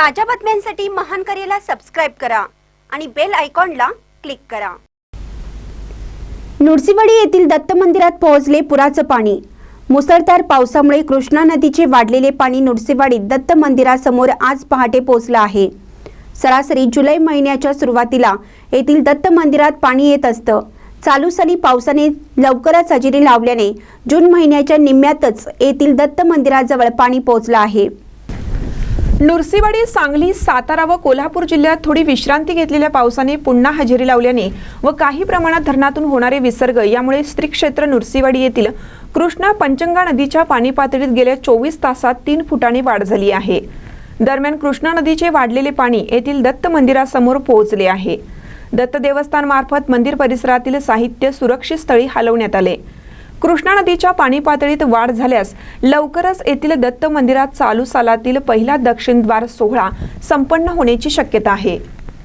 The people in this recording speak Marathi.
ताज्या बातम्यांसाठी महान करेला सबस्क्राईब करा आणि बेल आयकॉनला क्लिक करा. नुरसिवाडी येथील दत्त मंदिरात पोहोचले पुराचं पाणी. मुसळधार पावसामुळे कृष्णा नदीचे वाढलेले पाणी नुरसिवाडीत दत्त मंदिरासमोर आज पहाटे पोहोचलं आहे. सरासरी जुलै महिन्याच्या सुरुवातीला येथील दत्त मंदिरात पाणी येत असतं. चालू साली पावसाने लवकरच हजेरी लावल्याने जून महिन्याच्या निम्म्यातच येथील दत्त मंदिराजवळ पाणी पोहोचलं आहे. नृसिंहवाडी सांगली सातारा व कोल्हापूर जिल्ह्यात थोडी विश्रांती घेतलेल्या पावसाने पुन्हा हजेरी लावल्याने व काही प्रमाणात धरणातून होणारे विसर्ग यामुळे स्त्री क्षेत्र नृसिंहवाडी येथील कृष्णा पंचंगा नदीच्या पाणी पातळीत गेल्या चोवीस तासात तीन फुटांनी वाढ झाली आहे. दरम्यान कृष्णा नदीचे वाढलेले पाणी येथील दत्त मंदिरासमोर पोहोचले आहे. दत्त देवस्थान मार्फत मंदिर परिसरातील साहित्य सुरक्षित स्थळी हलवण्यात आले. कृष्णा नदीच्या पाणी पातळीत वाढ झाल्यास लवकरच येथील दत्त मंदिरात चालू सालातील पहिला दक्षिणद्वार सोहळा संपन्न होण्याची शक्यता आहे.